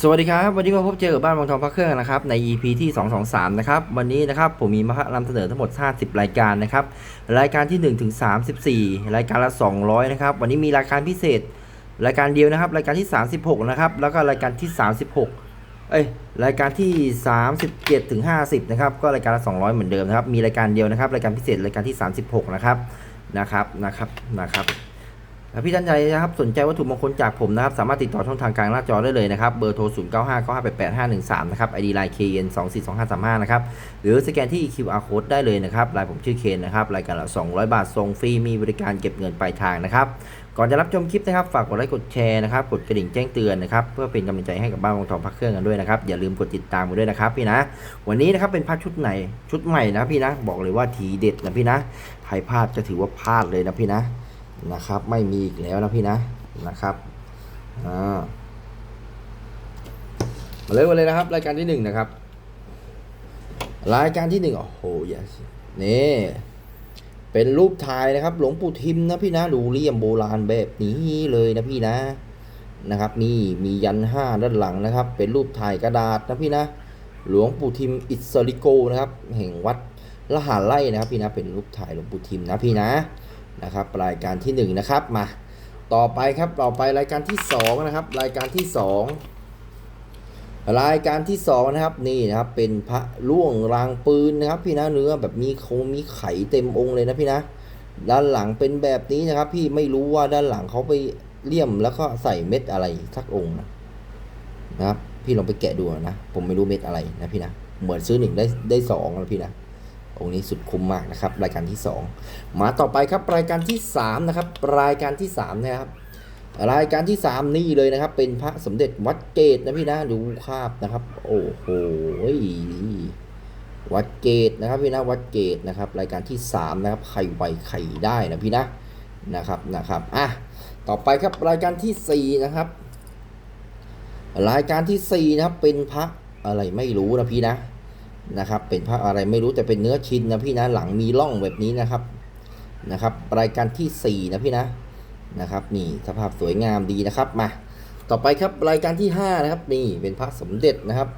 สวัสดีครับ วันนี้มาพบเจอกับบ้านวังทองพระเครื่องนะครับใน EP ที่ 223 นะครับ วันนี้นะครับผมมีมานำเสนอทั้งหมด 50 รายการนะครับ รายการที่ 1 ถึง 34 รายการละ 200 นะครับ วันนี้มีรายการพิเศษ รายการเดียวนะครับ รายการที่ 36 นะครับ แล้วก็รายการที่ 36 เอ้ย รายการที่ 37 ถึง 50 นะครับ ก็รายการละ 200 เหมือนเดิมนะครับ มีรายการเดียวนะครับ รายการพิเศษ รายการที่ 36 นะครับ นะครับ นะครับ นะครับ พี่ท่านใดนะครับสนใจวัตถุมงคลจากผมนะครับสามารถติดต่อช่องทางกลางหน้าจอได้เลยนะครับเบอร์โทร 0 9 5 9 5 8 8 5 1 3 นะครับ ID Line KN 2 4 2 5 3 5 นะครับ หรือสแกนที่ QR Code ได้เลยนะครับไลน์ผมชื่อเคนนะครับรายการละ 200 บาทส่งฟรีมีบริการเก็บเงินปลายทางนะครับก่อนจะรับชมคลิปนะครับฝากกดไลค์กดแชร์นะครับกดกระดิ่งแจ้งเตือนนะครับเพื่อเป็นกำลังใจให้กับบ้านวงทองพักเครื่องกันด้วยนะครับอย่าลืมกดติดตามกันด้วยนะครับพี่นะวันนี้นะครับเป็นพระชุดไหนชุดใหม่นะพี่นะบอกเลยว่าทีเด็ดนะพี่นะใครพลาดจะถือว่าพลาดเลยนะพี่นะ นะครับ ไม่มีอีกแล้วนะพี่นะนะครับอ่ามาเลยมาเลยนะครับ รายการที่หนึ่งนะครับ รายการที่หนึ่งโอ้โหยนี่เป็นรูปถ่ายนะครับ หลวงปู่ทิมนะพี่นะดูเลี่ยมโบราณแบบนี้เลยนะพี่นะนะครับ นี่มียันห้าด้านหลังนะครับ เป็นรูปถ่ายกระดาษนะพี่นะ หลวงปู่ทิมอิสริโกนะครับ แห่งวัดละหารไร่นะครับ พี่นะเป็นรูปถ่ายหลวงปู่ทิมนะพี่นะ นะครับรายการที่หนึ่งนะครับมาต่อไปครับต่อไปรายการที่สองนะครับ รายการที่สองรายการที่สองนะครับนี่นะครับเป็นพระล่วงรางปืนนะครับ พี่นะเนื้อแบบมีโคมีไข่เต็มองค์เลยนะพี่นะด้านหลังเป็นแบบนี้นะครับ พี่ไม่รู้ว่าด้านหลังเขาไปเลี่ยมแล้วก็ใส่เม็ดอะไรสักองค์นะนะครับ พี่ลองไปแกะดูนะ ผมไม่รู้เม็ดอะไรนะพี่นะเหมือนซื้อหนึ่งได้ได้สองนะพี่นะ องค์นี้สุดคุ้มมากนะครับ รายการที่สองมาต่อไปครับรายการที่สามนะครับรายการที่สามนะครับรายการที่สามนี่เลยนะครับ เป็นพระสมเด็จวัดเกตนะพี่นะดูคาบนะครับ โอ้โหวัดเกตนะครับพี่นะวัดเกตนะครับ รายการที่สามนะครับไข่ไวไข่ได้นะพี่นะนะครับนะครับอะต่อไปครับรายการที่สี่นะครับ รายการที่สี่นะครับเป็นพระอะไรไม่รู้นะพี่นะ นะครับ เป็นพระอะไรไม่รู้แต่เป็นเนื้อชิ้นนะพี่นะหลังมีร่องแบบนี้นะครับนะครับ รายการที่สี่นะพี่นะนะครับนี่สภาพสวยงามดีนะครับมาต่อไปครับรายการที่ 5 นะครับนี่เป็นพระสมเด็จนะครับ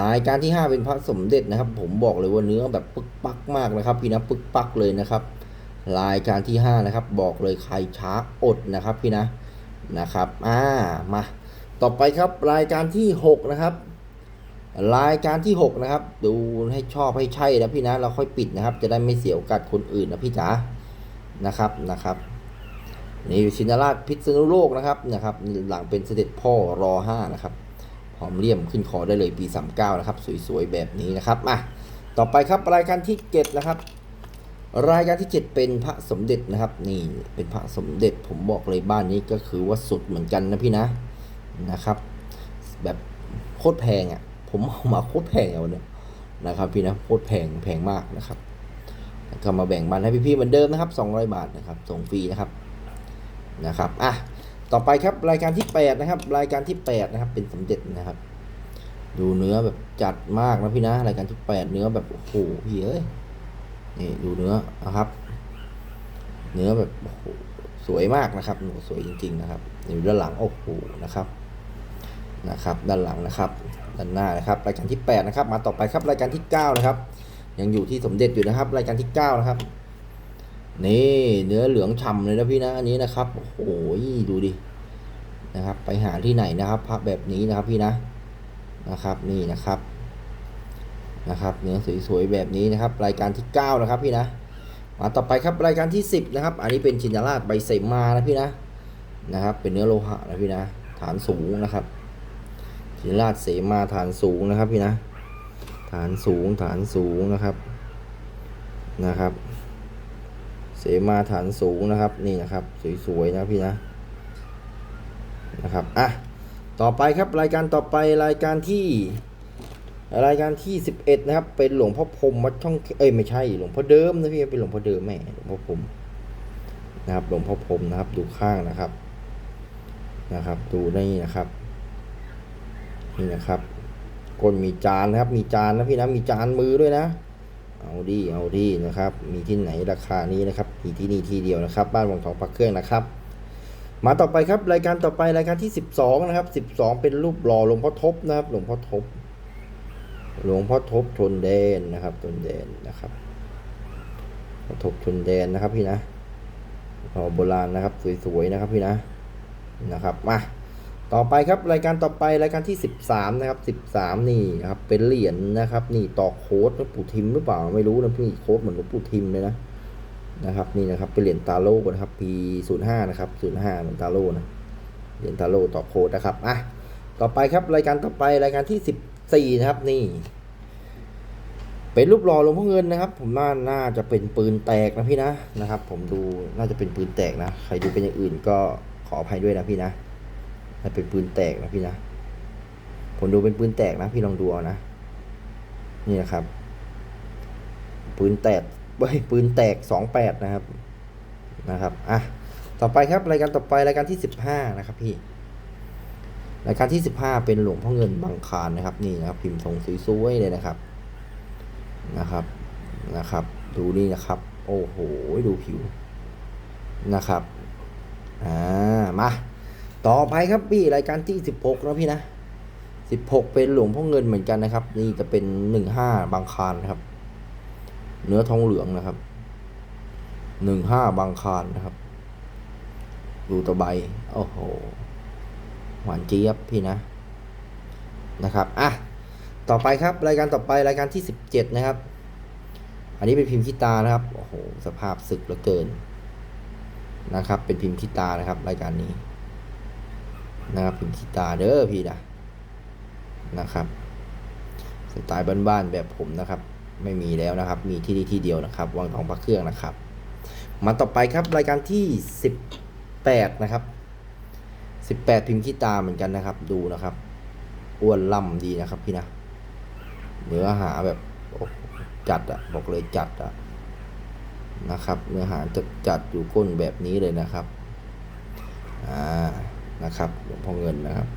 รายการที่ 5 เป็นพระสมเด็จนะครับ ผมบอกเลยว่าเนื้อแบบปึกปักมากนะครับ พี่นะปึกปักเลยนะครับ รายการที่ 5 นะครับ บอกเลยใครช้าอดนะครับพี่นะนะครับอ่ามาต่อไปครับรายการที่ 6 นะครับ รายการที่ 6 นะครับ ดูให้ชอบให้ใช่นะพี่นะ เราค่อยปิดนะครับ จะได้ไม่เสียโอกาสคนอื่นนะพี่จ๋านะครับนะครับนี่อยู่ชินราชพิษณุโลกนะครับนะครับหลังเป็นเสด็จพ่อรอห้านะครับพร้อมเลี่ยมขึ้นคอได้เลยปี 39 นะครับ สวยๆ แบบนี้นะครับมาต่อไปครับรายการที่เจ็ดนะครับ รายการที่ 7 เป็นพระสมเด็จนะครับ นี่เป็นพระสมเด็จผมบอกเลยบ้านนี้ก็คือว่าสุดเหมือนกันนะพี่นะนะครับ แบบโคตรแพงอะ ผมเอามาโคตรแพงเอาเนี่ยนะครับพี่นะโคตรแพงแพงมากนะครับก็มาแบ่งบันให้พี่ๆเหมือนเดิมนะครับ 200 บาทนะครับส่งฟรีนะครับนะครับอะต่อไปครับรายการที่8นะครับรายการที่8นะครับเป็นสมเด็จนะครับ ดูเนื้อแบบจัดมากนะพี่นะรายการที่8เนื้อแบบโอ้โหพี่เอ้ยนี่ดูเนื้อนะครับ เนื้อแบบโอ้โหสวยมากนะครับสวยจริง ๆ นะครับอยู่ด้านหลังโอ้โหนะครับ นะครับด้านหลังนะครับด้านหน้านะครับรายการที่ 8 นะครับ มาต่อไปครับรายการที่ 9 นะครับ ยังอยู่ที่สมเด็จอยู่นะครับ รายการที่ 9 นะครับ นี่เนื้อเหลืองฉ่ำเลยนะพี่นะอันนี้นะครับโอ้โหดูดินะครับ ไปหาที่ไหนนะครับพระแบบนี้นะครับพี่นะนะครับนี่นะครับนะครับเนื้อสวยๆแบบนี้นะครับ รายการที่เก้านะครับพี่นะมาต่อไปครับรายการที่สิบนะครับ อันนี้เป็นชินาราชใบเสมานะพี่นะนะครับ เป็นเนื้อโลหะนะพี่นะ ฐานสูงนะครับ ชิราชเสมาฐานสูงนะครับพี่นะ ฐานสูงฐานสูงนะครับนะครับ เสมาฐานสูงนะครับนี่นะครับสวยๆนะพี่นะนะครับอะต่อไปครับรายการต่อไปรายการที่รายการที่11นะครับ เป็นหลวงพ่อพรมวัดช่องเอ้ยไม่ใช่หลวงพ่อเดิมนะพี่เป็นหลวงพ่อเดิมแม่หลวงพ่อพรมนะครับหลวงพ่อพรมนะครับดูข้างนะครับนะครับ ดูนี่นะครับ นี่นะครับก้นมีจานนะครับ มีจานนะพี่นะมีจานมือด้วยนะ เอาดีเอาดีนะครับ มีที่ไหนราคานี้นะครับมีที่นี่ที่เดียวนะครับ บ้านวังทองพักเครื่องนะครับ มาต่อไปครับรายการต่อไปรายการที่ 12 นะครับ 12 เป็นรูปหล่อหลวงพ่อทบนะครับ หลวงพ่อทบ หลวงพ่อทบทนแดนนะครับทนแดนนะครับพ่อทบทนแดนนะครับพี่นะหล่อโบราณนะครับ สวยๆนะครับพี่นะนะครับมา ต่อไปครับรายการต่อไปรายการที่ 13 นะครับ 13 นี่ครับเป็นเหรียญนะครับ นี่ต่อโค้ดหลวงปู่ทิมหรือเปล่าไม่รู้นะพี่โค้ดเหมือนหลวงปู่ทิมเลยนะนะครับนี่นะครับเป็นเหรียญตาโล่นะครับ P 0 5 นะครับ 05เหมือนตาโล่นะเหรียญตาโล่ต่อโค้ดนะครับอะต่อไปครับรายการต่อไปรายการที่ 14 นะครับนี่ เป็นรูปหล่อหลวงพ่อเงินนะครับ ผมน่าน่าจะเป็นปืนแตกนะพี่นะนะครับ ผมดูน่าจะเป็นปืนแตกนะ ใครดูเป็นอย่างอื่นก็ขออภัยด้วยนะพี่นะ น่าเป็นปืนแตกนะพี่นะผมดูเป็นปืนแตกนะ พี่ลองดูเอานะนี่นะครับ ปืนแตกเฮ้ยปืนแตกสองแปดนะครับนะครับอะต่อไปครับรายการต่อไปรายการที่สิบห้านะครับพี่รายการที่สิบห้าเป็นหลวงพ่อเงินบางคารนะครับ นี่นะครับ พิมพ์ทรงสวยๆเลยนะครับนะครับนะครับ ดูนี่นะครับ โอ้โหดูผิวนะครับอ่ามา ต่อไปครับพี่รายการที่สิบหกนะพี่นะสิบหกเป็นหลวงพ่อเงินเหมือนกันนะครับ นี่จะเป็นหนึ่งห้าบางคารนะครับ เนื้อทองเหลืองนะครับหนึ่งห้าบางคารนะครับ ดูตะใบโอ้โหหวานเจี๊ยบพี่นะนะครับอะต่อไปครับรายการต่อไปรายการที่สิบเจ็ดนะครับ อันนี้เป็นพิมพ์ขี้ตานะครับโอ้โหสภาพสึกเหลือเกินนะครับ เป็นพิมพ์ขี้ตานะครับ รายการนี้ นะครับพิมพ์ขี้ตาเด้อพี่นะนะครับสไตล์บ้านๆแบบผมนะครับ ไม่มีแล้วนะครับ มีที่นี่ที่เดียวนะครับวังทองพระเครื่องนะครับ มาต่อไปครับรายการที่สิบแปดนะครับสิบแปดพิมพ์ขีตาเหมือนกันนะครับ ดูนะครับอ้วนล่ำดีนะครับพี่นะเนื้อหาแบบจัดอะบอกเลยจัดอะนะครับ เนื้อหาจัดจัดอยู่ก้นแบบนี้เลยนะครับ อ่า นะครับหลวงพ่อเงินนะครับ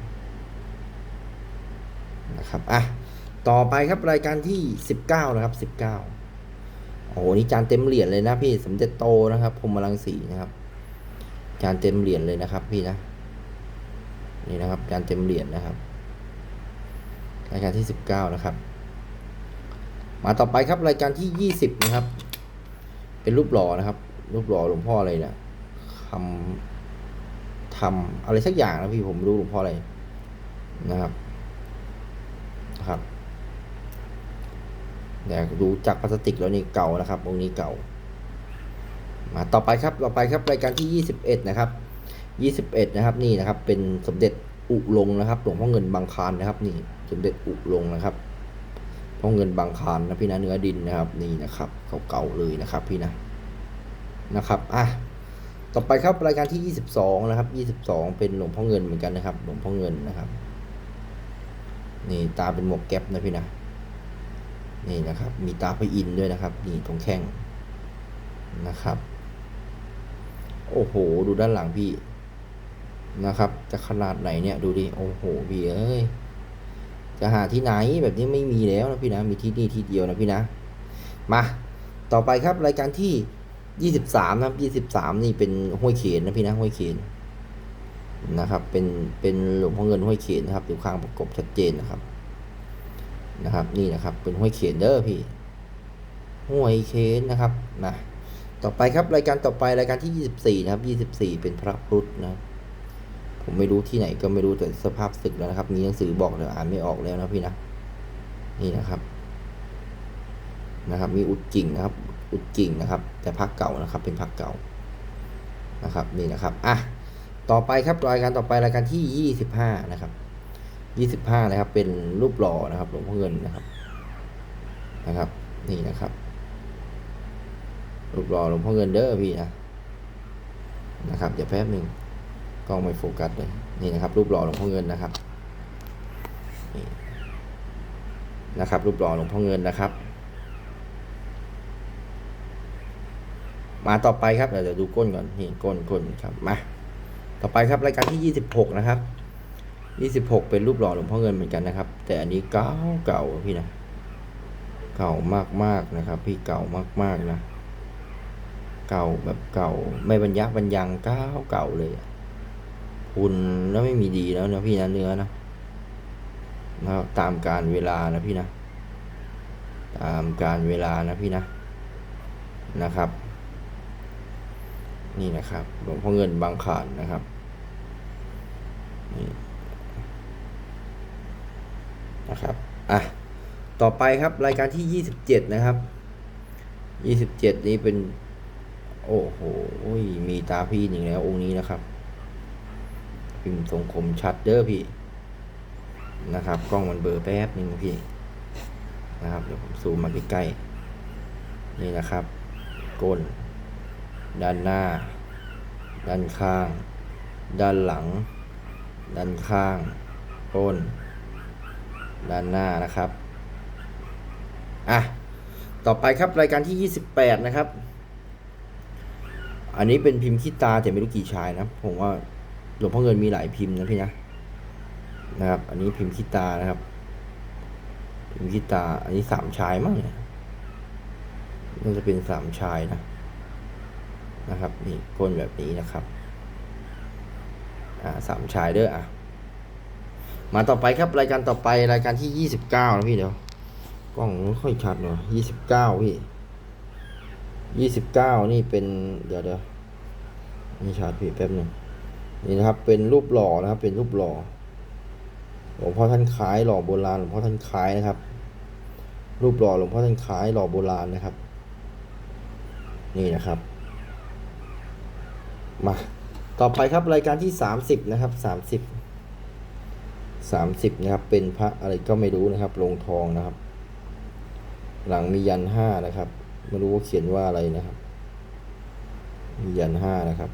นะครับอะต่อไปครับรายการที่สิบเก้านะครับสิบเก้าโอ้โหนี่จานเต็มเหรียญเลยนะพี่สมเด็จโตนะครับพรมรังสีนะครับ จานเต็มเหรียญเลยนะครับ พี่นะนี่นะครับ จานเต็มเหรียญนะครับ รายการที่สิบเก้านะครับ มาต่อไปครับรายการที่ยี่สิบนะครับ เป็นรูปหล่อนะครับ รูปหล่อหลวงพ่ออะไรเนี่ยทำ ทำอะไรสักอย่างนะพี่ผมไม่รู้หลวงพ่ออะไรนะครับครับแต่ดูจากพลาสติกแล้วนี่เก่านะครับองค์นี้เก่า มาต่อไปครับต่อไปครับรายการที่ยี่สิบเอ็ดนะครับยี่สิบเอ็ดนะครับนี่นะครับ เป็นสมเด็จอุลงนะครับหลวงพ่อเงินบางคารนะครับ นี่สมเด็จอุลงนะครับพ่อเงินบางคารนะพี่นะเนื้อดินนะครับ นี่นะครับเก่าๆเลยนะครับ พี่นะนะครับอะ ต่อไปครับรายการที่ยี่สิบสองนะครับยี่สิบสองเป็นหลวงพ่อเงินเหมือนกันนะครับ หลวงพ่อเงินนะครับ นี่ตาเป็นหมวกแก๊ปนะพี่นะ นี่นะครับ มีตาพระอินด้วยนะครับ นี่ตรงแข้งนะครับ โอ้โห ดูด้านหลังพี่นะครับ จะขนาดไหนเนี่ยดูดิ โอ้โหพี่เอ้ย จะหาที่ไหนแบบนี้ไม่มีแล้วนะพี่นะ มีที่นี่ที่เดียวนะพี่นะ มา ต่อไปครับรายการที่ ยี่สิบสามนะยี่สิบสามนี่เป็นห้วยเขนนะพี่นะห้วยเขนนะครับ เป็นเป็นหลวงพ่อเงินห้วยเขนนะครับอยู่ข้างประกบชัดเจนนะครับ นะครับ นี่นะครับ เป็นห้วยเขนเด้อพี่ห้วยเขนนะครับนะต่อไปครับรายการต่อไปรายการที่ยี่สิบสี่นะครับยี่สิบสี่เป็นพระพุทธนะผมไม่รู้ที่ไหนก็ไม่รู้แต่สภาพศึกแล้วนะครับ มีหนังสือบอกเลยอ่านไม่ออกแล้วนะพี่นะนี่นะครับนะครับ มีอุดกิ่งนะครับ อุดกิ่งนะครับ แต่พักเก่านะครับเป็นพักเก่านะครับนี่นะครับอะต่อไปครับรายการต่อไปรายการที่ยี่สิบห้านะครับยี่สิบห้านะครับ เป็นรูปหล่อนะครับหลวงพ่อเงินนะครับนะครับ นี่นะครับ รูปหล่อหลวงพ่อเงินเด้อพี่นะนะครับเดี๋ยวแป๊บหนึ่งกล้องไม่โฟกัสเลยนี่นะครับ รูปหล่อหลวงพ่อเงินนะครับนี่นะครับ รูปหล่อหลวงพ่อเงินนะครับ มาต่อไปครับเดี๋ยวดูก้นก่อนนี่ก้นก้นครับมาต่อไปครับรายการที่ 26 นะครับ 26 เป็นรูปหล่อหลวงพ่อเงินเหมือนกันนะครับ แต่อันนี้เก่าเก่าพี่นะเก่ามากๆนะครับ พี่เก่ามากๆนะ เก่าแบบเก่าไม่บรรยับบรรยังเก่าเก่าเลยหุ่นแล้วไม่มีดีแล้วนะพี่นะเนื้อนะนะตามการเวลานะพี่นะ ตามการเวลานะพี่นะนะครับ นี่นะครับหลวงพ่อเงินบางขานนะครับนี่นะครับอะต่อไปครับรายการที่ 27 นะครับ 27 นี้เป็น โอ้โหมีตาพี่หนึ่งแล้วองค์นี้นะครับพิมพ์ทรงคมชัดเด้อพี่นะครับ กล้องมันเบลอร์แป๊บหนึ่งพี่นะครับ เดี๋ยวผมซูมมาใกล้ๆนี่นะครับก้น ด้านหน้า ด้านข้าง ด้านหลัง ด้านข้างก้น ด้านหน้านะครับ อะ ต่อไปครับรายการที่ 28 นะครับ อันนี้เป็นพิมพ์ขี้ตาแต่ไม่รู้กี่ชายนะ ผมว่าหลวงพ่อเงินมีหลายพิมพ์นะพี่นะนะครับ อันนี้พิมพ์ขี้ตานะครับ พิมพ์ขี้ตา อันนี้สามชายมั้งเนี่ยน่าจะเป็นสามชายนะ นะครับนี่ก้นแบบนี้นะครับอ่าสามชายเด้ออะมาต่อไปครับรายการต่อไปรายการที่ยี่สิบเก้านะพี่เดี๋ยวกล้องไม่ค่อยชัดเลยยี่สิบเก้าพี่ยี่สิบเก้านี่เป็นเดี๋ยวเดี๋ยวนี่ชัดพี่แป๊บหนึงนี่นะครับเป็นรูปหล่อนะครับ เป็นรูปหล่อหลวงพ่อท่านคล้ายหล่อโบราณหลวงพ่อท่านคล้ายนะครับ รูปหล่อหลวงพ่อท่านคล้ายหล่อโบราณนะครับ นี่นะครับ มา ต่อไปครับรายการที่สามสิบนะครับสามสิบสามสิบนะครับ เป็นพระอะไรก็ไม่รู้นะครับลงทองนะครับ หลังมียันห้านะครับไม่รู้ว่าเขียนว่าอะไรนะครับ มียันห้านะครับ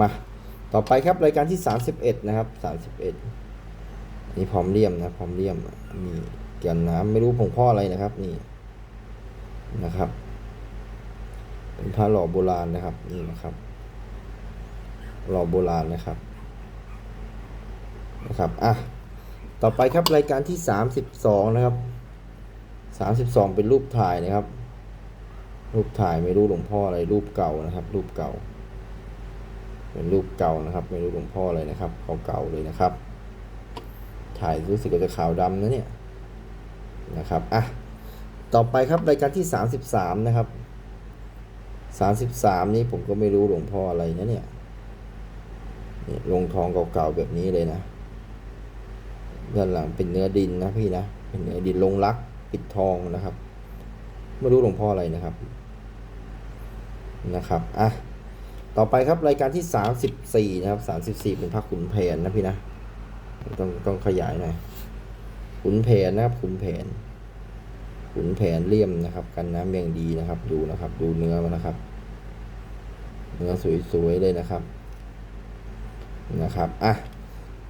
มา ต่อไปครับรายการที่สามสิบเอ็ดนะครับสามสิบเอ็ดนี่พร้อมเลี่ยมนะพร้อมเลี่ยมนี่แกันน้ำไม่รู้ผงพ่ออะไรนะครับ นี่นะครับ เป็นพระหล่อโบราณนะครับ นี่นะครับ หล่อโบราณนะครับนะครับอะต่อไปครับรายการที่สามสิบสองนะครับสามสิบสองเป็นรูปถ่ายนะครับ รูปถ่ายไม่รู้หลวงพ่ออะไรรูปเก่านะครับ รูปเก่า เป็นรูปเก่านะครับ ไม่รู้หลวงพ่ออะไรนะครับเก่าๆเลยนะครับ ถ่ายรู้สึกว่าจะขาวดำนะเนี่ยนะครับอะต่อไปครับรายการที่สามสิบสามนะครับ สามสิบสามนี้ผมก็ไม่รู้หลวงพ่ออะไรนะเนี่ยนี่ลงทองเก่าๆแบบนี้เลยนะด้านหลังเป็นเนื้อดินนะพี่นะ เป็นเนื้อดินลงรักปิดทองนะครับ ไม่รู้หลวงพ่ออะไรนะครับ นะครับ อะ ต่อไปครับรายการที่สามสิบสี่นะครับสามสิบสี่เป็นพระขุนแผนนะพี่นะ ต้องต้องขยายหน่อย ขุนแผนนะครับขุนแผนขุนแผนเลี่ยมนะครับ กันน้ำอย่างดีนะครับ ดูนะครับ ดูเนื้อมันนะครับ เนื้อสวยๆเลยนะครับนะครับอะ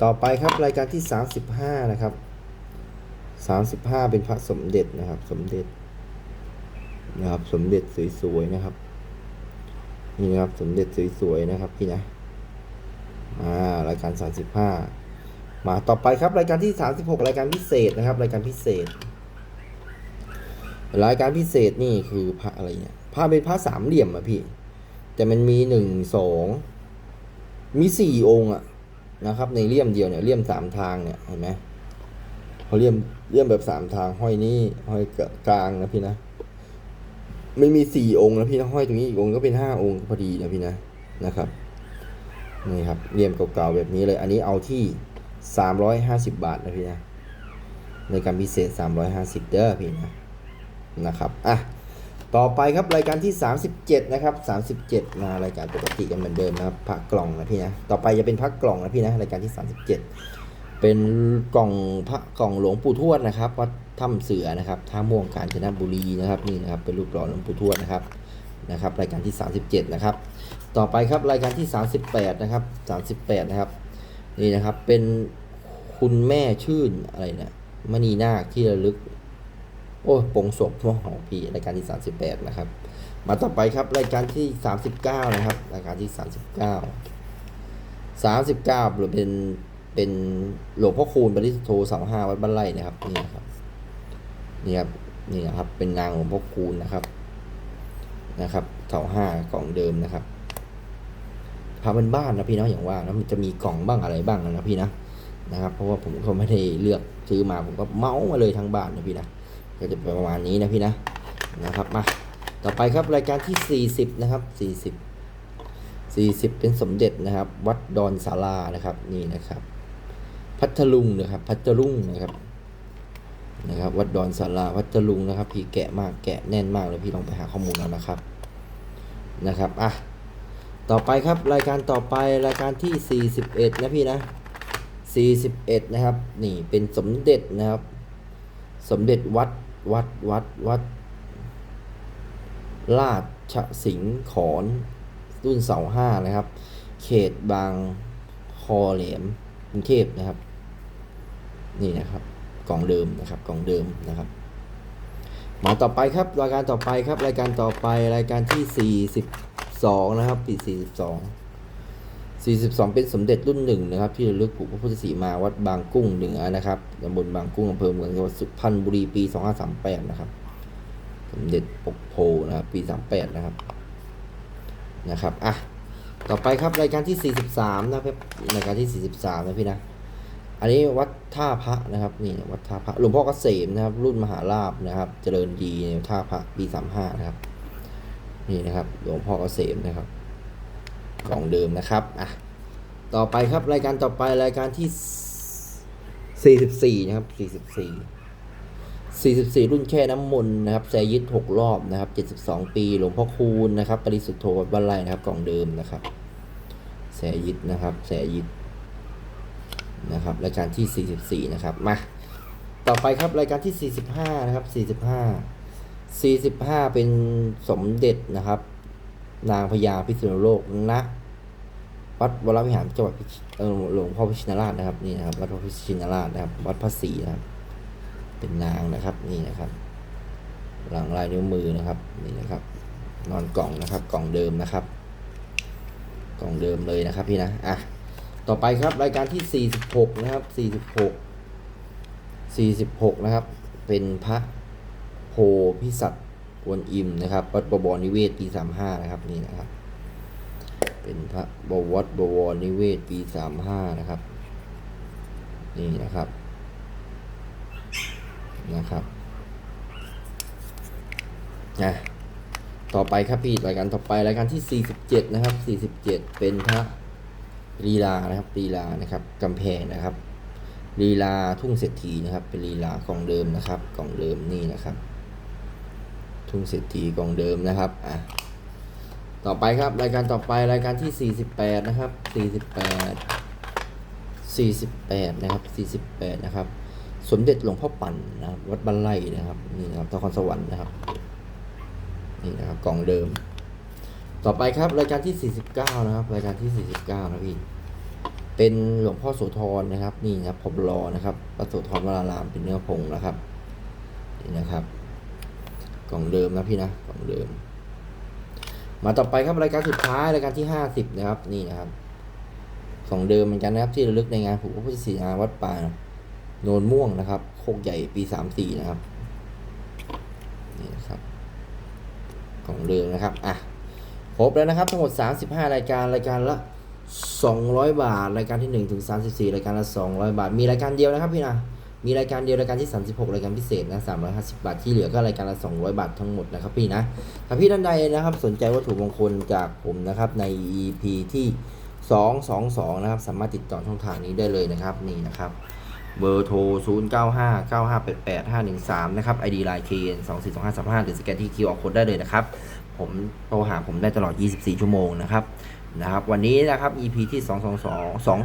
ต่อไปครับรายการที่ 35 นะครับ 35 เป็นพระสมเด็จนะครับ สมเด็จนะครับสมเด็จสวยๆนะครับนี่นะครับสมเด็จสวยๆนะครับพี่นะอ่ารายการ 35 มาต่อไปครับรายการที่ 36 รายการพิเศษนะครับ รายการพิเศษ รายการพิเศษนี่คือพระอะไรเนี่ยพระเป็นพระสามเหลี่ยมอะพี่ แต่มันมีหนึ่งสองมีสี่องค์อะนะครับ ในเลี่ยมเดียวเนี่ยเลี่ยมสามทางเนี่ยเห็นไหมเขาเลี่ยมเลี่ยมแบบสามทางห้อยนี่ห้อยกลางนะพี่นะไม่มีสี่องค์นะพี่นะห้อยตรงนี้อีกองค์ก็เป็นห้าองค์พอดีนะพี่นะนะครับนี่ครับเลี่ยมเก่าๆแบบนี้เลย อันนี้เอาที่สามร้อยห้าสิบบาทนะพี่นะในการพิเศษสามร้อยห้าสิบเด้อพี่นะนะครับอะ ต่อไปครับรายการที่ 37 นะครับ 37 มารายการปกติกันเหมือนเดิมนะครับพักกล่องนะพี่นะ ต่อไปจะเป็นพักกล่องนะพี่นะรายการที่ 37 เป็นกล่องพระกล่องหลวงปู่ทวดนะครับวัดถ้ำเสือนะครับท่าม่วงกาญจนบุรีนะครับนี่นะครับเป็นรูปหล่อหลวงปู่ทวดนะครับนะครับ รายการที่ 37 นะครับ ต่อไปครับรายการที่ 38 นะครับ 38 นะครับนี่นะครับเป็นคุณแม่ชื่นอะไรเนี่ยมณีนาคที่ระลึก โอ้ปงศพพวกของพี่รายการที่ 38 นะครับ มาต่อไปครับรายการที่ 39 นะครับรายการที่ 39 39หรือเป็นเป็นหลวงพ่อคูณปริสุทธโธเสามห้าวัดบ้านไร่นะครับนี่ครับนี่ครับนี่นะครับเป็นนางหลวงพ่อคูณนะครับนะครับเสาห้ากล่องเดิมนะครับพาเป็นบ้านนะพี่เนาะอย่างว่านะมันจะมีกล่องบ้างอะไรบ้างนะพี่นะนะครับ เพราะว่าผมก็ไม่ได้เลือกซื้อมาผมก็เมาส์มาเลยทั้งบ้านนะพี่นะ ก็จะเป็นประมาณนี้นะพี่นะนะครับมาต่อไปครับรายการที่ 40 นะครับ 40 40 เป็นสมเด็จนะครับ วัดดอนศาลานะครับนี่นะครับ พัทลุงนะครับ พัทลุงนะครับนะครับ วัดดอนศาลาพัทลุงนะครับ พี่แกะมากแกะแน่นมากเลยพี่ลองไปหาข้อมูลแล้วนะครับนะครับอะต่อไปครับรายการต่อไปรายการที่ 41 นะพี่นะ 41 นะครับ นี่เป็นสมเด็จนะครับ สมเด็จวัด วัดวัดวัดราชสิงห์ขอนรุ่นเสาห้านะครับ เขตบางคอแหลมกรุงเทพนะครับ นี่นะครับกล่องเดิมนะครับกล่องเดิมนะครับ มาต่อไปครับรายการต่อไปครับ รายการต่อไปรายการที่ 42 นะครับปี42 42 เป็นสมเด็จรุ่นหนึ่งนะครับ ที่ระลึกผูกพระพุทธศรีมาวัดบางกุ้งเหนือนะครับตำบลบางกุ้งอำเภอเมืองจังหวัดสุพรรณบุรีปี 2538 นะครับ สมเด็จปกโพนะครับปี 38 นะครับนะครับอะต่อไปครับรายการที่ 43 นะครับรายการที่ 43 นะพี่นะอันนี้วัดท่าพระนะครับนี่วัดท่าพระหลวงพ่อเกษมนะครับ รุ่นมหาลาบนะครับ เจริญดีในท่าพระปี 35 นะครับ นี่นะครับหลวงพ่อเกษมนะครับ กล่องเดิมนะครับอะต่อไปครับรายการต่อไปรายการที่ 44 นะครับ 44 44 รุ่นแค่น้ำมนต์นะครับแซยิด6รอบนะครับ 72 ปี หลวงพ่อคูณนะครับปริสุทธโธวัดบ้านไร่นะครับ กล่องเดิมนะครับแสยิดนะครับแสยิดนะครับรายการที่ 44 นะครับมาต่อไปครับรายการที่ 45 นะครับ 45 45 เป็นสมเด็จนะครับ นางพญาพิษณุโลกณวัดวรวิหารจังหวัดหลวงพ่อพิชินราชนะครับนี่นะครับวัดพระพิชินราชนะครับ วัดพระศรีนะครับ เป็นนางนะครับนี่นะครับ หลังลายนิ้วมือนะครับนี่นะครับ นอนกล่องนะครับ กล่องเดิมนะครับ กล่องเดิมเลยนะครับพี่นะอะต่อไปครับรายการที่ 46 นะครับ 46 46 นะครับ เป็นพระโพพิสัต กวนอิมนะครับ วัดบวรนิเวศปี35นะครับนี่นะครับ เป็นพระบวรบวรนิเวศปี35นะครับ นี่นะครับนะครับนะต่อไปครับพี่รายการต่อไปรายการที่ 47 นะครับ 47 เป็นพระลีลานะครับลีลานะครับกำแพงนะครับลีลาทุ่งเศรษฐีนะครับ เป็นลีลากล่องเดิมนะครับกล่องเดิมนี่นะครับ ทุ่งเศรษฐีกองเดิมนะครับอะต่อไปครับรายการต่อไปรายการที่ 48 นะครับ 48 48 นะครับ 48 นะครับ สมเด็จหลวงพ่อปั่นนะครับวัดบ้านไร่นะครับนี่นะครับนครสวรรค์นะครับนี่นะครับกล่องเดิม ต่อไปครับรายการที่ 49 นะครับ รายการที่ 49 นะพี่เป็นหลวงพ่อโสธรนะครับ นี่นะครับพบรอนะครับพระโสธรวรารามเป็นเนื้อผงนะครับนี่นะครับ กล่องเดิมนะพี่นะกล่องเดิม มาต่อไปครับรายการสุดท้ายรายการที่50นะครับนี่นะครับของเดิมเหมือนกันนะครับที่ระลึกในงานผูกพระพุทธศรีมาวัดป่าโนนม่วงนะครับโคกใหญ่ปีสามสี่นะครับนี่นะครับของเดิมนะครับอะครบแล้วนะครับทั้งหมด 35 รายการรายการละ 200 บาท รายการที่ 1 ถึง 34 รายการละ 200 บาท มีรายการเดียวนะครับพี่นะ มีรายการเดียวรายการที่ 36 รายการพิเศษนะ350 บาทที่เหลือก็รายการละ 200 บาททั้งหมดนะครับพี่นะถ้าพี่ท่านใดนะครับสนใจวัตถุมงคลจากผมนะครับใน EP ที่ 222 นะครับ สามารถติดต่อช่องทางนี้ได้เลยนะครับนี่นะครับเบอร์โทร 0 9 5 9 5 8 8 5 1 3 นะครับ ID Line KN 2 4 2 5 3 5หรือสแกนที่ QR Code ได้เลยนะครับ ผมโทรหาผมได้ตลอด 24 ชั่วโมงนะครับ นะครับวันนี้นะครับ EP ที่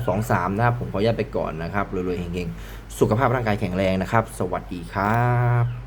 222 223 นะครับ ผมขออนุญาตไปก่อนนะครับรวยๆเฮงๆ สุขภาพร่างกายแข็งแรงนะครับ สวัสดีครับ